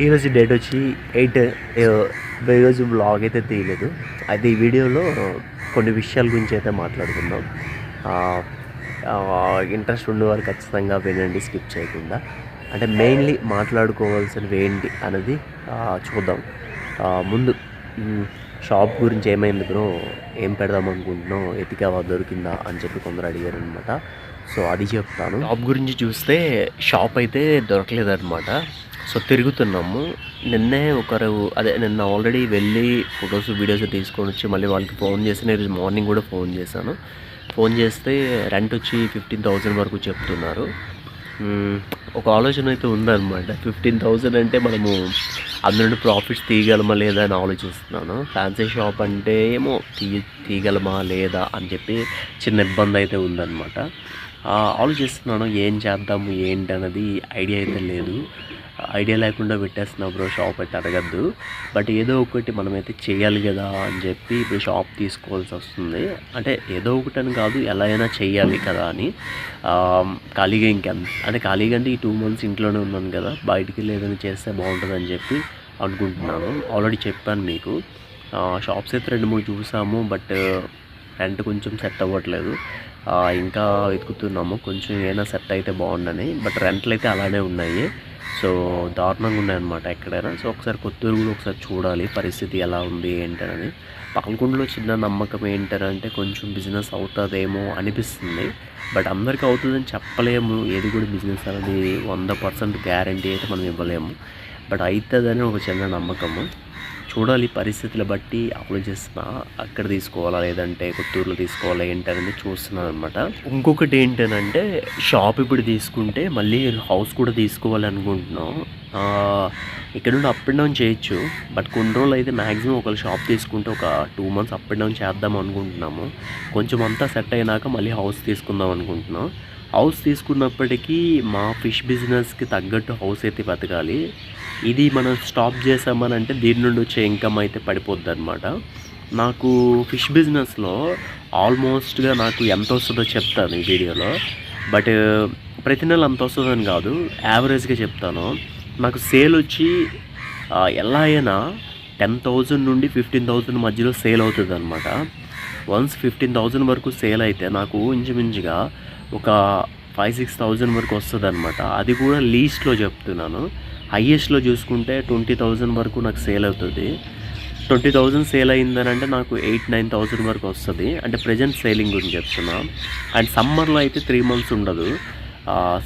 ఈరోజు డేట్ వచ్చి ఎయిట్ ఈరోజు బ్లాగ్ అయితే తీయలేదు. అయితే ఈ వీడియోలో కొన్ని విషయాల గురించి అయితే మాట్లాడుకుందాం. ఇంట్రెస్ట్ ఉన్నవారు ఖచ్చితంగా వినండి స్కిప్ చేయకుండా. అంటే మెయిన్లీ మాట్లాడుకోవాల్సినవి ఏంటి అనేది చూద్దాం. ముందు షాప్ గురించి ఏమైంది బ్రో ఏం పెడదాం అనుకుంటున్నావు? ఎతికావా దొరికిందా? అని చెప్పి కొందరు అడిగారు అనమాట సో అది చెప్తాను. షాప్ గురించి చూస్తే షాప్ అయితే దొరకలేదన్నమాట. సో తిరుగుతున్నాము. నిన్నే ఒకరు అదే నిన్న ఆల్రెడీ వెళ్ళి ఫొటోస్ వీడియోస్ తీసుకొని వచ్చి మళ్ళీ వాళ్ళకి ఫోన్ చేసి నేను మార్నింగ్ కూడా ఫోన్ చేశాను. ఫోన్ చేస్తే రెంట్ వచ్చి ఫిఫ్టీన్ థౌజండ్ వరకు చెప్తున్నారు. ఒక ఆలోచన అయితే ఉందన్నమాట. ఫిఫ్టీన్ థౌజండ్ అంటే మనము అందులో ప్రాఫిట్స్ తీయగలమా లేదా అని ఆలోచిస్తున్నాను. ఫ్యాన్సీ షాప్ అంటే ఏమో తీయ తీయగలమా లేదా అని చెప్పి చిన్న ఇబ్బంది అయితే ఉందన్నమాట. ఆలోచిస్తున్నాను ఏం చేద్దాము ఏంటి అన్నది ఐడియా అయితే లేదు. ఐడియా లేకుండా పెట్టేస్తున్నా బ్రో షాప్ అయితే అడగద్దు. బట్ ఏదో ఒకటి మనమైతే చేయాలి కదా అని చెప్పి ఇప్పుడు షాప్ తీసుకోవాల్సి వస్తుంది. అంటే ఏదో ఒకటి అని కాదు ఎలా అయినా చేయాలి కదా అని. ఖాళీగా ఇంకెంత అంటే ఖాళీగా అంటే ఈ టూ మంత్స్ ఇంట్లోనే ఉన్నాను కదా బయటికి వెళ్ళి ఏదైనా చేస్తే బాగుంటుందని చెప్పి అనుకుంటున్నాను. ఆల్రెడీ చెప్పాను మీకు. షాప్స్ అయితే రెండు మూడు చూసాము బట్ రెంట్ కొంచెం సెట్ అవ్వట్లేదు. ఇంకా వెతుకుతున్నాము. కొంచెం ఏమైనా సెట్ అయితే బాగుండని బట్ రెంట్లు అయితే అలానే ఉన్నాయి. సో దారుణంగా ఉన్నాయన్నమాట ఎక్కడైనా. సో ఒకసారి కొత్తూరు కూడా ఒకసారి చూడాలి పరిస్థితి ఎలా ఉంది ఏంటని పాల్గొండలో చిన్న నమ్మకం ఏంటంటే కొంచెం బిజినెస్ అవుతుందేమో అనిపిస్తుంది. బట్ అందరికీ అవుతుందని చెప్పలేము. ఏది కూడా బిజినెస్ అనేది వంద పర్సెంట్ గ్యారంటీ అయితే మనం ఇవ్వలేము. బట్ అవుతుందని ఒక చిన్న నమ్మకము. చూడాలి పరిస్థితులు బట్టి ఆలోచిస్తున్నా అక్కడ తీసుకోవాలా లేదంటే కొత్తూరులో తీసుకోవాలా ఏంటనేది చూస్తున్నాను అనమాట ఇంకొకటి ఏంటనంటే షాప్ ఇప్పుడు తీసుకుంటే మళ్ళీ హౌస్ కూడా తీసుకోవాలి అనుకుంటున్నాం. ఇక్కడ నుండి అప్ అండ్ డౌన్ చేయొచ్చు. బట్ కొన్ని రోజులు అయితే మ్యాక్సిమం ఒకవేళ షాప్ తీసుకుంటే ఒక two months up and down చేద్దాం అనుకుంటున్నాము. కొంచెం అంతా సెట్ అయినాక మళ్ళీ హౌస్ తీసుకుందాం అనుకుంటున్నాం. హౌస్ తీసుకున్నప్పటికీ మా ఫిష్ బిజినెస్కి తగ్గట్టు హౌస్ అయితే బతకాలి ఇది మనం స్టాప్ చేసామని అంటే దీని నుండి వచ్చే ఇన్కమ్ అయితే పడిపోద్ది అనమాట నాకు ఫిష్ బిజినెస్లో ఆల్మోస్ట్గా నాకు ఎంత వస్తుందో చెప్తాను ఈ వీడియోలో. బట్ ప్రతి నెల అంత వస్తుందని కాదు యావరేజ్గా చెప్తాను. నాకు సేల్ వచ్చి ఎలా అయినా టెన్ థౌజండ్ నుండి ఫిఫ్టీన్ థౌజండ్ మధ్యలో సేల్ అవుతుంది అనమాట వన్స్ ఫిఫ్టీన్ థౌజండ్ వరకు సేల్ అయితే నాకు ఇంచుమించుగా ఒక ఫైవ్ సిక్స్ థౌజండ్ వరకు వస్తుంది అనమాట అది కూడా లీస్ట్లో చెప్తున్నాను. హయ్యెస్ట్లో చూసుకుంటే ట్వంటీ థౌజండ్ వరకు నాకు సేల్ అవుతుంది. ట్వంటీ థౌజండ్ సేల్ అయిందని అంటే నాకు ఎయిట్ నైన్ థౌజండ్ వరకు వస్తుంది. అంటే ప్రజెంట్ సేలింగ్ గురించి చెప్తున్నా. అండ్ సమ్మర్లో అయితే త్రీ మంత్స్ ఉండదు.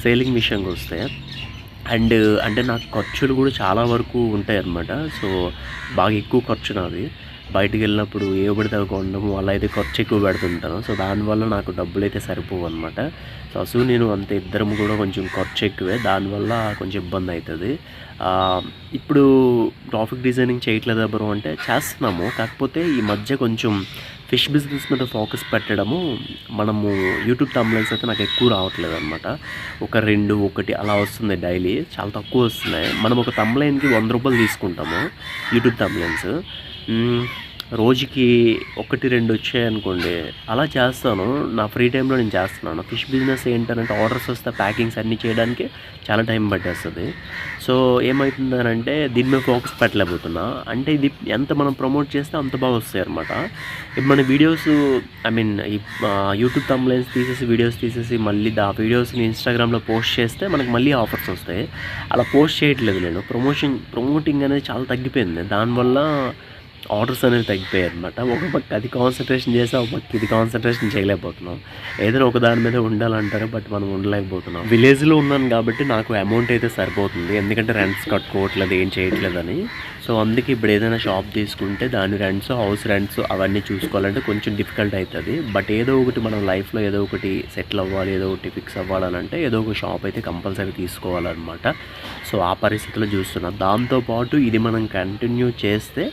సేలింగ్ విషయంకి వస్తే అండ్ అంటే నాకు ఖర్చులు కూడా చాలా వరకు ఉంటాయి అన్నమాట సో బాగా ఎక్కువ ఖర్చు నాది. బయటికి వెళ్ళినప్పుడు ఏ పడితే అవి కొనడం వల్ల అయితే ఖర్చు ఎక్కువ పెడుతుంటాను సో దానివల్ల నాకు డబ్బులు అయితే సరిపోవు అనమాట సో అసలు నేను అంత ఇద్దరం కూడా కొంచెం ఖర్చు ఎక్కువే. దానివల్ల కొంచెం ఇబ్బంది అవుతుంది ఇప్పుడు గ్రాఫిక్ డిజైనింగ్ చేయట్లేదు బ్రో అంటే చేస్తున్నాము. కాకపోతే ఈ మధ్య కొంచెం ఫిష్ బిజినెస్ మీద ఫోకస్ పెట్టడము మనము యూట్యూబ్ తమ్లైన్స్ అయితే నాకు ఎక్కువ రావట్లేదు అనమాట ఒక రెండు ఒకటి అలా వస్తుంది డైలీ చాలా తక్కువ వస్తున్నాయి. మనం ఒక తమ్లైన్కి వంద రూపాయలు తీసుకుంటాము. యూట్యూబ్ తమ్లైన్స్ రోజుకి ఒకటి రెండు వచ్చాయనుకోండి. అలా చేస్తాను. నా ఫ్రీ టైంలో నేను చేస్తున్నాను. ఫిష్ బిజినెస్ ఏంటంటే ఆర్డర్స్ వస్తే ప్యాకింగ్స్ అన్నీ చేయడానికి చాలా టైం పట్టేస్తుంది. సో ఏమవుతుందనంటే దీని మీద ఫోకస్ పెట్టలేకపోతున్నా. అంటే ఇది ఎంత మనం ప్రమోట్ చేస్తే అంత బాగా వస్తాయి అనమాట ఇప్పుడు మన వీడియోస్ ఐ మీన్ ఈ యూట్యూబ్ తమ్లైన్స్ తీసేసి వీడియోస్ తీసేసి మళ్ళీ ఆ వీడియోస్ని ఇన్స్టాగ్రామ్లో పోస్ట్ చేస్తే మనకు మళ్ళీ ఆఫర్స్ వస్తాయి. అలా పోస్ట్ చేయట్లేదు నేను. ప్రమోషన్ ప్రమోటింగ్ అనేది చాలా తగ్గిపోయింది. దానివల్ల ఆర్డర్స్ అనేవి తగ్గిపోయాయి అనమాట ఒక పక్క అది కాన్సన్ట్రేషన్ చేస్తే ఒక పక్క ఇది కాన్సన్ట్రేషన్ చేయలేకపోతున్నాం. ఏదైనా ఒక దాని మీద ఉండాలంటారు బట్ మనం ఉండలేకపోతున్నాం. విలేజ్లో ఉన్నాను కాబట్టి నాకు అమౌంట్ అయితే సరిపోతుంది. ఎందుకంటే రెంట్స్ కట్టుకోవట్లేదు ఏం చేయట్లేదని సో అందుకే ఇప్పుడు ఏదైనా షాప్ తీసుకుంటే దాని రెంట్స్ హౌస్ రెంట్స్ అవన్నీ చూసుకోవాలంటే కొంచెం డిఫికల్ట్ అవుతుంది. బట్ ఏదో ఒకటి మనం లైఫ్లో ఏదో ఒకటి సెటిల్ అవ్వాలి ఏదో ఒకటి ఫిక్స్ అవ్వాలనంటే ఏదో ఒక షాప్ అయితే కంపల్సరీ తీసుకోవాలన్నమాట. సో ఆ పరిస్థితిలో చూస్తున్నాం. దాంతోపాటు ఇది మనం కంటిన్యూ చేస్తే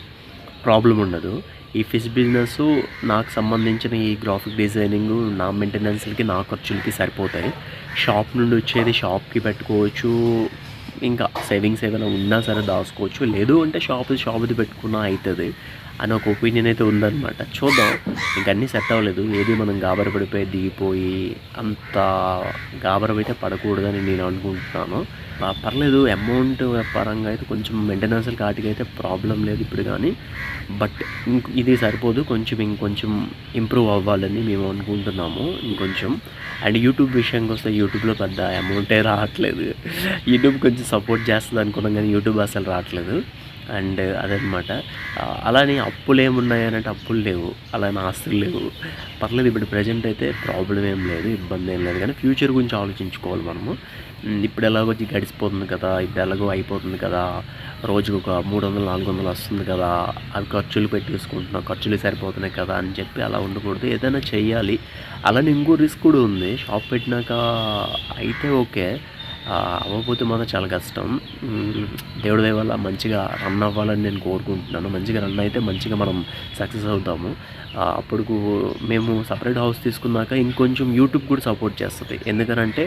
ప్రాబ్లం ఉండదు. ఈ ఫిష్ బిజినెస్ నాకు సంబంధించిన ఈ గ్రాఫిక్ డిజైనింగ్ నా మెయింటెనెన్స్లకి నా ఖర్చులకి సరిపోతాయి. షాప్ నుండి వచ్చేది షాప్కి పెట్టుకోవచ్చు. ఇంకా సేవింగ్స్ ఏదైనా ఉన్నా సరే దాచుకోవచ్చు. లేదు అంటే షాప్ షాప్ది పెట్టుకున్నా అవుతుంది అని ఒక ఒపీనియన్ అయితే ఉందన్నమాట. చూద్దాం. ఇంక అన్నీ సెట్ అవ్వలేదు. ఏది మనం గాబర పడిపోయి దిగిపోయి అంత గాబరం అయితే పడకూడదని నేను అనుకుంటున్నాను. పర్లేదు అమౌంట్ పరంగా అయితే కొంచెం మెయింటెనెన్స్ కాటికి అయితే ప్రాబ్లం లేదు ఇప్పుడు కానీ. బట్ ఇది సరిపోదు. కొంచెం ఇంకొంచెం ఇంప్రూవ్ అవ్వాలని మేము అనుకుంటున్నాము ఇంకొంచెం. అండ్ యూట్యూబ్ విషయానికి వస్తే యూట్యూబ్లో పెద్ద అమౌంటే రావట్లేదు. యూట్యూబ్ కొంచెం సపోర్ట్ చేస్తుంది అనుకున్నాం కానీ యూట్యూబ్ అసలు రావట్లేదు. అండ్ అదనమాట. అలానే అప్పులు ఏమున్నాయి అంటే అప్పులు లేవు. అలానే ఆస్తులు లేవు. పర్లేదు ఇప్పుడు ప్రజెంట్ అయితే ప్రాబ్లం ఏం లేదు ఇబ్బంది ఏం లేదు. కానీ ఫ్యూచర్ గురించి ఆలోచించుకోవాలి మనము. ఇప్పుడు ఎలాగో వచ్చి గడిచిపోతుంది కదా ఇప్పుడు ఎలాగో అయిపోతుంది కదా రోజుకు ఒక మూడు వందలు నాలుగు వందలు వస్తుంది కదా అవి ఖర్చులు పెట్టేసుకుంటున్నాం ఖర్చులు సరిపోతున్నాయి కదా అని చెప్పి అలా ఉండకూడదు. ఏదైనా చేయాలి అలానే ఇంకో రిస్క్ కూడా ఉంది. షాప్ పెట్టినాక అయితే ఓకే. అవ్వకపోతే మాత్రం చాలా కష్టం. దేవుడి దయ వల్ల మంచిగా రన్ అవ్వాలని నేను కోరుకుంటున్నాను. మంచిగా రన్ అయితే మంచిగా మనం సక్సెస్ అవుతాము. అప్పుడు మేము సపరేట్ హౌస్ తీసుకున్నాక ఇంకొంచెం యూట్యూబ్ కూడా సపోర్ట్ చేస్తుంది. ఎందుకనంటే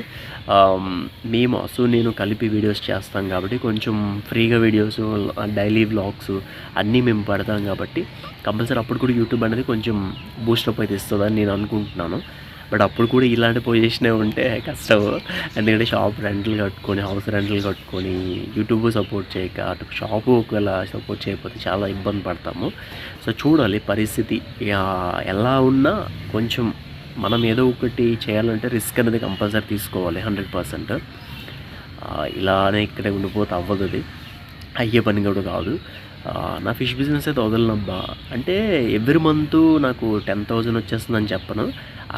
మేము అసలు నేను కలిపి వీడియోస్ చేస్తాం కాబట్టి కొంచెం ఫ్రీగా వీడియోస్ డైలీ వ్లాగ్స్ అన్నీ మేము పెడతాం కాబట్టి కంపల్సరీ అప్పుడు కూడా యూట్యూబ్ అనేది కొంచెం బూస్టప్ అయితే ఇస్తుందని నేను అనుకుంటున్నాను. బట్ అప్పుడు కూడా ఇలాంటి పొజిషనే ఉంటే కష్టం. ఎందుకంటే షాప్ రెంట్లు కట్టుకొని హౌస్ రెంట్లు కట్టుకొని యూట్యూబ్ సపోర్ట్ చేయక అటు షాపు ఒకవేళ సపోర్ట్ చేయకపోతే చాలా ఇబ్బంది పడతాము. సో చూడాలి పరిస్థితి. ఎలా ఉన్నా కొంచెం మనం ఏదో ఒకటి చేయాలంటే రిస్క్ అనేది కంపల్సరీ తీసుకోవాలి హండ్రెడ్ పర్సెంట్. ఇలానే ఇక్కడే ఉండిపోతే అవ్వదు అది. అయ్యే పని కూడా కాదు. నా ఫిష్ బిజినెస్ అయితే వదలనబ్బా. అంటే ఎవ్రీ మంత్ నాకు టెన్ థౌజండ్ వచ్చేస్తుందని చెప్పను.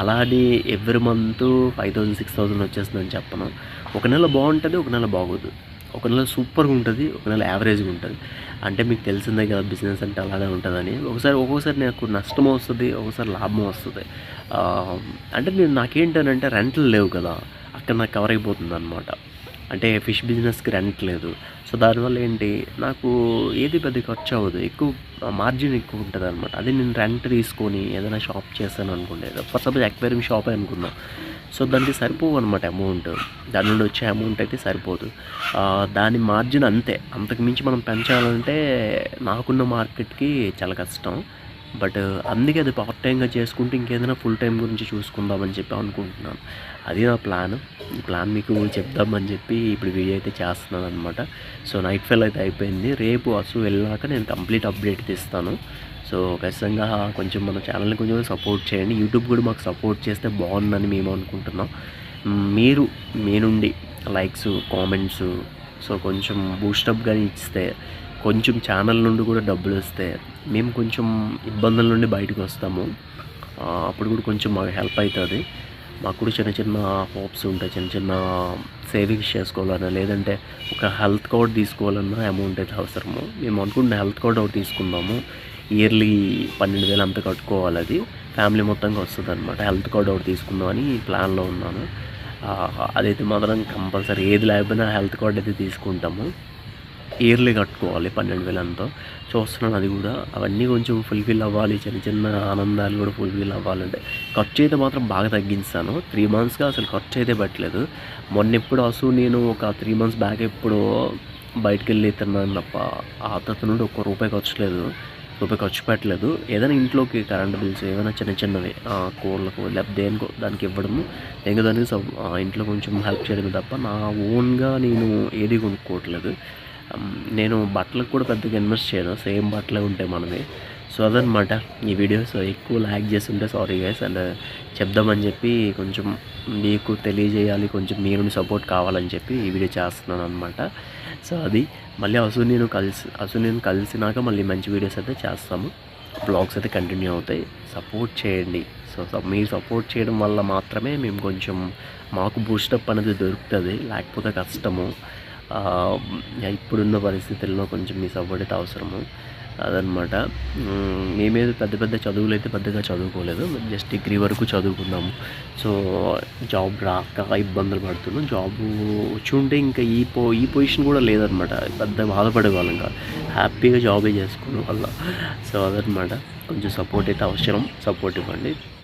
అలానే every month five thousand six thousand వచ్చేస్తుందని చెప్పను. ఒక నెల బాగుంటుంది ఒక నెల బాగోదు. ఒక నెల సూపర్గా ఉంటుంది ఒక నెల యావరేజ్గా ఉంటుంది. అంటే మీకు తెలిసిందే కదా బిజినెస్ అంటే అలానే ఉంటుందని. ఒకసారి ఒక్కొక్కసారి నాకు నష్టం వస్తుంది ఒకసారి లాభం వస్తుంది. అంటే నేను నాకేంటనంటే రెంట్లు లేవు కదా అక్కడ నాకు కవర్ అయిపోతుంది అనమాట అంటే ఫిష్ బిజినెస్కి రెంట్ లేదు. సో దానివల్ల ఏంటి నాకు ఏది పెద్ద ఖర్చు అవ్వదు. ఎక్కువ మార్జిన్ ఎక్కువ ఉంటుంది అనమాట అదే నేను రెంట్ తీసుకొని ఏదైనా షాప్ చేస్తాను అనుకోండి. ఫర్ సపోజ్ అక్వేరియం షాపే అనుకున్నాం సో దానికి సరిపోవు అనమాట అమౌంట్ దాని నుండి వచ్చే అమౌంట్ అయితే సరిపోదు. దాని మార్జిన్ అంతే. అంతకుమించి మనం పెంచాలంటే నాకున్న మార్కెట్కి చాలా కష్టం. బట్ అందుకే అది పార్ట్ టైంగా చేసుకుంటే ఇంకేదైనా ఫుల్ టైం గురించి చూసుకుందామని చెప్పి అనుకుంటున్నాను. అది నా ప్లాన్ ఈ ప్లాన్ మీకు చెప్దామని చెప్పి ఇప్పుడు వీడియో అయితే చేస్తున్నాను అనమాట సో నైట్ ఫెల్ అయితే అయిపోయింది. రేపు అసు వెళ్ళాక నేను కంప్లీట్ అప్డేట్ తీస్తాను. సో ఖచ్చితంగా కొంచెం మన ఛానల్ని కొంచెం సపోర్ట్ చేయండి. యూట్యూబ్ కూడా మాకు సపోర్ట్ చేస్తే బాగుందని మేము అనుకుంటున్నాం. మీరు మీ నుండి లైక్స్ కామెంట్స్ సో కొంచెం బూస్టప్ కానీ ఇస్తే కొంచెం ఛానల్ నుండి కూడా డబ్బులు వస్తే మేము కొంచెం ఇబ్బందుల నుండి బయటకు వస్తాము. అప్పుడు కూడా కొంచెం మాకు హెల్ప్ అవుతుంది మాకు కూడా చిన్న చిన్న హోప్స్ ఉంటాయి. చిన్న చిన్న సేవింగ్స్ చేసుకోవాలన్నా లేదంటే ఒక హెల్త్ కార్డ్ తీసుకోవాలన్నా అమౌంట్ అయితే అవసరము. మేము అనుకుంటున్న హెల్త్ కార్డ్ ఒకటి తీసుకుందాము. ఇయర్లీ పన్నెండు వేలు అంత కట్టుకోవాలి అది. ఫ్యామిలీ మొత్తంగా వస్తుంది అనమాట హెల్త్ కార్డ్ ఒకటి తీసుకుందామని ప్లాన్లో ఉన్నాను అదైతే మాత్రం కంపల్సరీ ఏది లేకపోయినా హెల్త్ కార్డ్ అయితే తీసుకుంటాము. ఇయర్లీ కట్టుకోవాలి పన్నెండు వేలంతో. చూస్తున్నాను అది కూడా. అవన్నీ కొంచెం ఫుల్ఫిల్ అవ్వాలి చిన్న చిన్న ఆనందాలు కూడా ఫుల్ఫిల్ అవ్వాలంటే. ఖర్చు అయితే మాత్రం బాగా తగ్గించాను. త్రీ మంత్స్గా అసలు ఖర్చు అయితే పెట్టలేదు. మొన్న ఎప్పుడు అసలు నేను ఒక త్రీ మంత్స్ బ్యాక్ ఎప్పుడో బయటకు వెళ్ళి తిన్నాను తప్ప ఆ తర్వాత నుండి ఒక్క రూపాయి ఖర్చు లేదు. రూపాయి ఖర్చు పెట్టలేదు. ఏదైనా ఇంట్లోకి కరెంట్ బిల్స్ ఏమైనా చిన్న చిన్నవి కూరలకు లేకపోతే దేనికో దానికి ఇవ్వడము ఇంకా దానికి ఇంట్లో కొంచెం హెల్ప్ చేయడమే తప్ప నా ఓన్గా నేను ఏది కొనుక్కోవట్లేదు. నేను బట్టలకు కూడా పెద్దగా ఇన్వెస్ట్ చేయను. సేమ్ బట్టలే ఉంటాయి మనవి. సో అదనమాట ఈ వీడియోస్ ఎక్కువ ల్యాక్ చేస్తుంటే సారీ గైస్ అండ్ చెప్దామని చెప్పి కొంచెం మీకు తెలియజేయాలి. కొంచెం మీరు సపోర్ట్ కావాలని చెప్పి ఈ వీడియో చేస్తున్నాను అనమాట సో అది మళ్ళీ అసూ నేను కలిసి అసూ నేను కలిసినాక మళ్ళీ మంచి వీడియోస్ అయితే చేస్తాము. బ్లాగ్స్ అయితే కంటిన్యూ అవుతాయి. సపోర్ట్ చేయండి. సో మీరు సపోర్ట్ చేయడం వల్ల మాత్రమే మేము కొంచెం మాకు బూస్టప్ అనేది దొరుకుతుంది. లేకపోతే కష్టము. ఇప్పుడున్న పరిస్థితుల్లో కొంచెం మీ సపోర్ట్ అవసరము. అదనమాట మ్, మేమేదో పెద్ద పెద్ద చదువులు అయితే పెద్దగా చదువుకోలేదు. జస్ట్ డిగ్రీ వరకు చదువుకున్నాము సో జాబ్ రాక ఇబ్బందులు పడుతున్నాం. జాబ్ వచ్చి ఉంటే ఇంకా ఈ పో ఈ పొజిషన్ కూడా లేదనమాట పెద్ద బాధపడే వాళ్ళం కాదు. హ్యాపీగా జాబే చేసుకోవడం వల్ల. సో అదనమాట కొంచెం సపోర్ట్ అయితే అవసరం. సపోర్ట్ ఇవ్వండి.